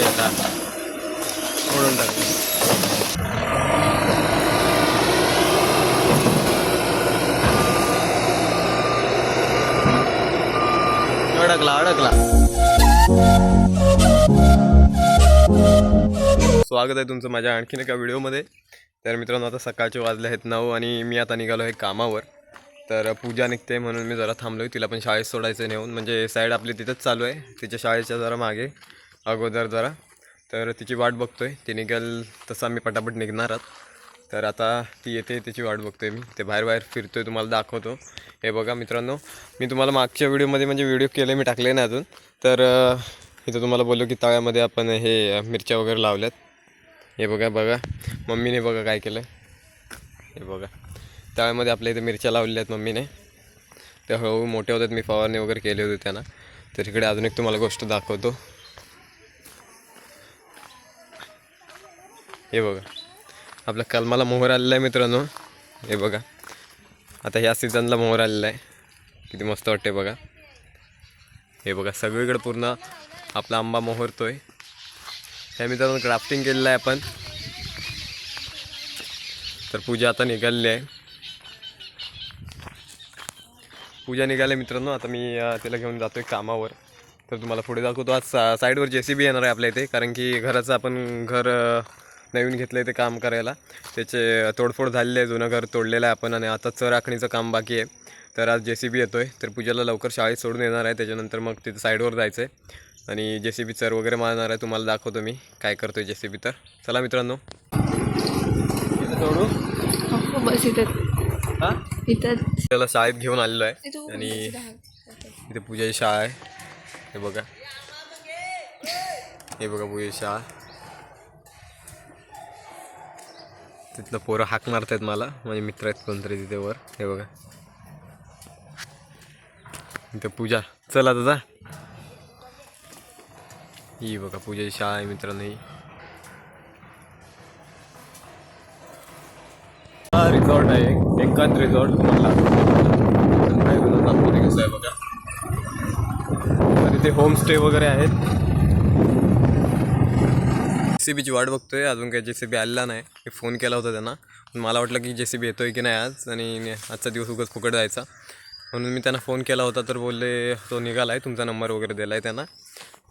येतात. ओढून अडकला अडकला. स्वागत आहे तुमचं माझ्या आणखीन एका व्हिडिओमध्ये. तर मित्रांनो आता सकाळचे वाजले आहेत नऊ आणि मी आता निघालो आहे कामावर. तर पूजा निघते म्हणून मी जरा थांबलो आहे तिला पण शाळेत सोडायचं नेऊन. म्हणजे साईड आपली तिथंच चालू आहे. तिच्या शाळेच्या जरा मागे. अगोदर जरा. तर तिची वाट बघतोय. ती निघेल तसा मी पटापट निघणार आहोत. तर आता ती येते त्याची वाट बघतो आहे मी. ते बाहेर बाहेर फिरतो आहे तुम्हाला दाखवतो. हे बघा मित्रांनो मी तुम्हाला मागच्या व्हिडिओमध्ये म्हणजे व्हिडिओ केले मी टाकले नाही अजून. तर इथं तुम्हाला बोललो की तळ्यामध्ये आपण हे मिरच्या वगैरे लावल्यात. हे बघा बघा. मम्मीने बघा काय केलं हे बघा. तळ्यामध्ये आपल्या इथे मिरच्या लावलेल्या आहेत मम्मीने. त्या हळूहळू हो, मोठे होतात. मी फवारणी वगैरे केली होती त्यांना. तर इकडे अजून एक तुम्हाला गोष्ट दाखवतो. हे बघा. आपल्या कलमाला मोहर आलेला आहे मित्रांनो. हे बघा. आता ह्या सीझनला मोहर आलेला आहे. किती मस्त वाटते बघा. हे बघा सगळीकडे पूर्ण आपला आंबा मोहरतो आहे ह्या मित्रांनो क्राफ्टिंग केलेलं आहे आपण. तर पूजा आता निघालेली आहे. पूजा निघाली मित्रांनो. आता मी तिला घेऊन जातोय कामावर. तर तुम्हाला पुढे दाखवतो. आज सा साईडवर जे सी बी येणार आहे आपल्या इथे. कारण की घराचं आपण घर नवीन घेतलं आहे ते काम करायला. त्याचे तोडफोड झालेली आहे जुनं घर तोडलेलं आहे आपण आणि आता चर आखणीचं काम बाकी आहे. तर आज जे सी बी येतो आहे तर पूजाला लवकर शाळेत सोडून येणार आहे त्याच्यानंतर मग तिथं साईडवर जायचं आहे आणि जे सी बी चर वगैरे मारणार आहे तुम्हाला दाखवतो मी काय करतो आहे जे सी बी तर. चला मित्रांनो. सोडू? हो? बस हां त्याला शाळेत घेऊन आलेलो आहे. आणि इथे पूजाची शाळा आहे. हे बघा. हे बघा पूजाची शाळा. तिथलं पोरं हाक मारतायत मला. माझे मित्र आहेत कोणतरी तिथे वर. हे बघा. इथे पूजा. चल आता जा. ही बघा पूजाची शाळा आहे मित्रांनो ही. हा रिसॉर्ट आहे. डेक्कन रिसॉर्ट मला कसं आहे बघा. तर इथे होमस्टे वगैरे आहेत. सी बीची वाट बघतोय. अजून काही जे सी बी आलेला नाही. मी फोन केला होता त्यांना. पण मला वाटलं की जे सी बी येतोय की नाही आज आणि आजचा दिवस उगाच फुकट जायचा. म्हणून मी त्यांना फोन केला होता तर बोलले तो निघाला आहे तुमचा नंबर वगैरे दिला आहे त्यांना.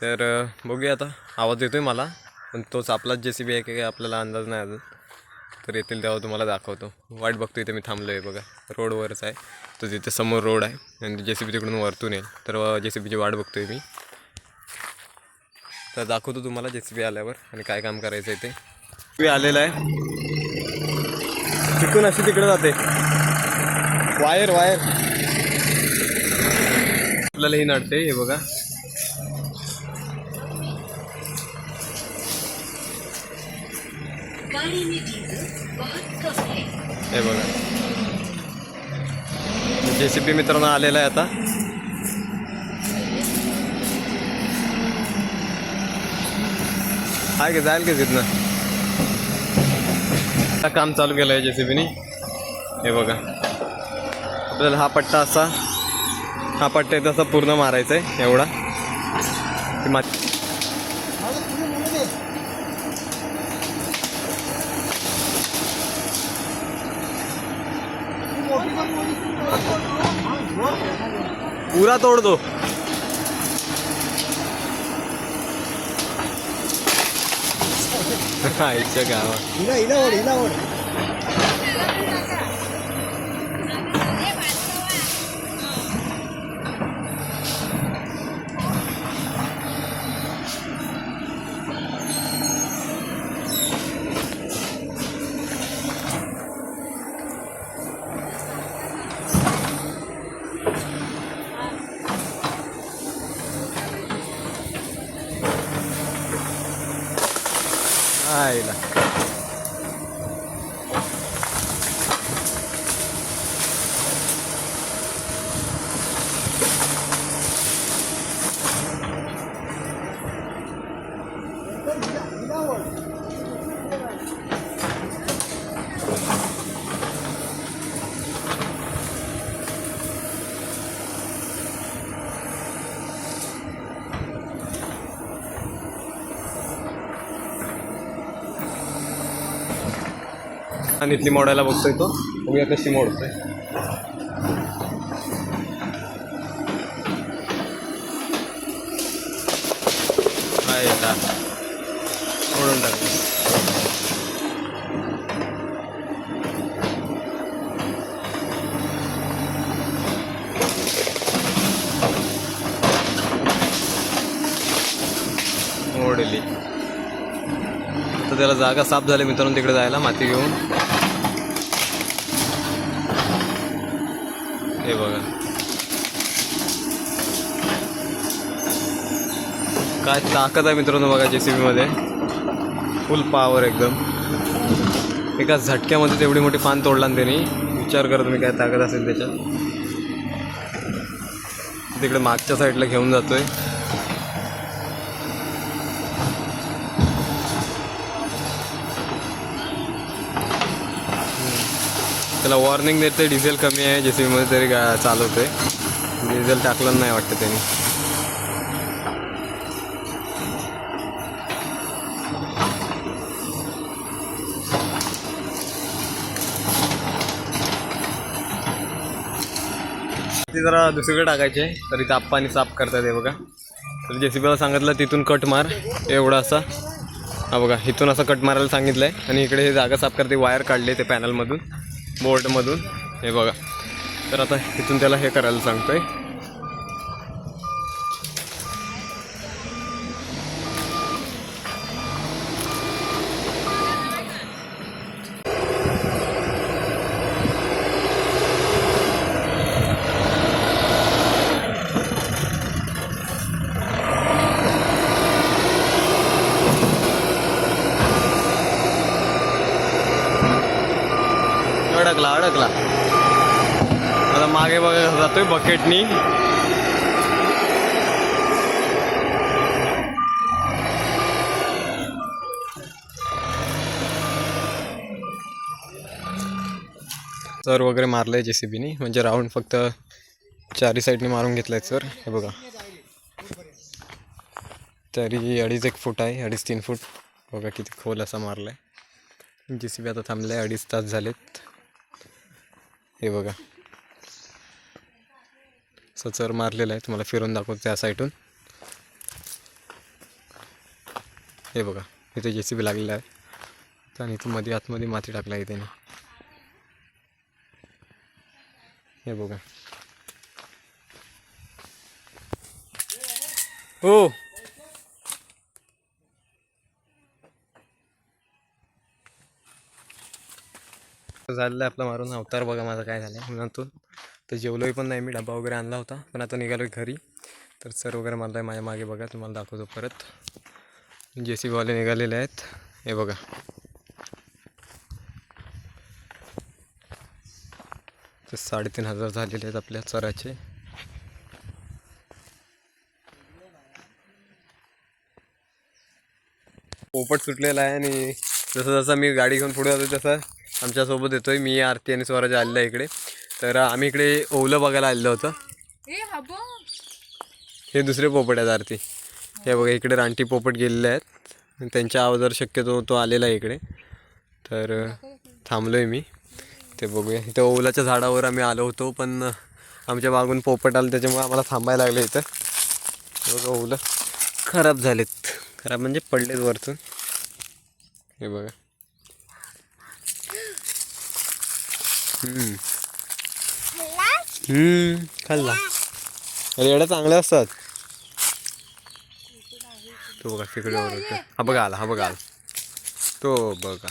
तर बघूया आता. आवाज येतो आहे मला पण तोच आपलाच जे सी बी आहे की आपल्याला अंदाज नाही अजून. तर येतील तेव्हा तुम्हाला दाखवतो. वाट बघतो इथे मी थांबलो आहे बघा. रोडवरच आहे. तर तिथे समोर रोड आहे. आणि जे सी बी तिकडून वरतून येईल. तर जे सी बीची वाट बघतो आहे मी. तर दाखवतो तुम्हाला जे सी बी आल्यावर आणि काय काम करायचं आहे ते. बी आलेलं आहे. तिकडून अशी तिकडे जाते. Wire wire. आपल्याला ही नडते हे बघा. हे बघा. जे सी बी मित्रांनो आलेला आहे आता. आहे की? जाईल की तिथनं? काम चालू केलं आहे जे सी बीनी हे बघा. आपल्याला हा पट्टा असा हा पट्टा आहे तसा पूर्ण मारायचा आहे एवढा. ती पुरा तोड़ दो 哈哈，一起干！你？你呢？我呢？我。आईला. आणि इथली मोडायला बघतोय तो. बघूया कशी मोडतोय हा येतात मोडून टाकतो. मोडली तर त्याला जागा साफ झाली मित्रांनो तिकडे जायला माती घेऊन. हे बघा. काय ताकद आहे मित्रांनो बघा जे सी बीमध्ये फुल पावर एकदम. एका झटक्यामध्ये तेवढी मोठी फान तोडला ना त्यांनी. विचार करत मी काय ताकद असेल त्याच्यात. तिकडे मागच्या साईडला घेऊन जातोय. त्याला वॉर्निंग देते डिझेल कमी आहे जे मध्ये तरी गा डिझेल टाकलं नाही वाटतं त्यांनी. ती जरा दुसरीकडे टाकायचे तरी ताप पाणी साफ करतात हे बघा. तर जेसीबीला सांगितलं तिथून कट मार एवढा असा. हा बघा इथून असं कट मारायला सांगितलं आहे आणि इकडे हे जागा साफ करते वायर काढले ते पॅनलमधून बोर्डमधून. हे बघा. तर आता इथून त्याला हे करायला सांगतोय. अडकला अडकला. आता मागे बघा जातोय बकेटनी सर वगैरे मारलंय जे सी बीनी म्हणजे राऊंड फक्त चारी साईडनी मारून घेतलाय सर. हे बघा. तरी अडीच एक फूट आहे अडीच तीन फूट. बघा किती खोल असा मारलाय. जे सी बी आता थांबलाय अडीच तास झालेत. हे बघा. सचर मारलेलं आहे. तुम्हाला फिरून दाखवतो त्या साईडून हे बघा. इथे जे सी बी लागलेलं आहे. आणि इथं मध्ये आतमध्ये माती टाकला आहे त्याने. हे बघा. हो झालेलं आहे. आपला मारून अवतार बघा माझा काय झालं आहे नंतर तर जेवलोही पण नाही मी. डबा वगैरे आणला होता. पण आता निघालो घरी. तर सर वगैरे मारला आहे माझ्या मागे बघा. तुम्हाला दाखवतो परत. जे सी बीवाले निघालेले आहेत. हे बघा. ते साडेतीन हजार झालेले आहेत आपल्या चराचे पोपट सुटलेला आहे आणि जसं जसं मी गाडी घेऊन पुढे जातो तसं आमच्यासोबत येतोय. मी आरती आणि स्वराज आलेला आहे इकडे. तर आम्ही इकडे ओवलं बघायला आलेलो होतं. हा दुसरे पोपट आहेत आरती. हे बघा इकडे रानटी पोपट गेलेले आहेत. त्यांच्या अगोदर शक्यतो तो आलेला आहे इकडे. तर थांबलो आहे मी. ते बघूया. इथं ओवलाच्या झाडावर आम्ही आलो होतो पण आमच्या मागून पोपट आलं त्याच्यामुळे आम्हाला थांबायला लागलं इथं. बघा ओवलं खराब झालेत. खराब म्हणजे पडलेत वरतून. हे बघा. हम्म. हम्म, खाल्ला अरे एवढ्या चांगल्या असतात. तो बघा तिकडे. हा बघा आला हा बघा आला. तो बघा.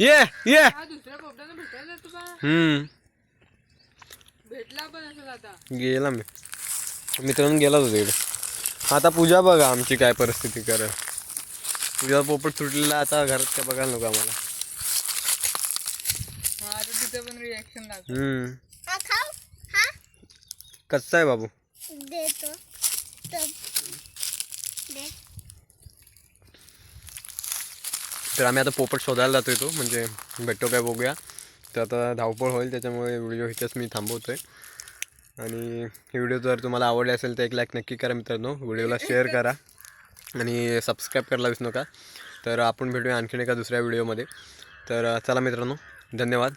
ये ये. हा दुसऱ्या पोपटानं भेटायला जातो का हम्म. भेटला पण असेल आता. गेला मी. मित्रांनो गेला होता तिकडे आता पूजा बघा आमची काय परिस्थिती कर पूजा पोपट सुटलेला आता घरात काय बघायला नको आम्हाला. तिथे पण रिॲक्शन लागतो हम्म. हा खाऊ. हा? कच्चा आहे बाबू. देतो. तर दे. तर आम्ही आता पोपट शोधायला जातोय तो म्हणजे भेटतो काय बघूया. तर आता धावपळ होईल त्याच्यामुळे व्हिडिओ इथेच मी थांबवतो आहे आणि ही व्हिडिओ जर तुम्हाला आवडली असेल तर एक लाईक नक्की करा मित्रांनो. व्हिडिओला शेअर करा. आणि सबस्क्राईब करायला विसरू नका. तर आपण भेटूया आणखीन एका दुसऱ्या व्हिडिओमध्ये तर चला मित्रांनो. धन्यवाद.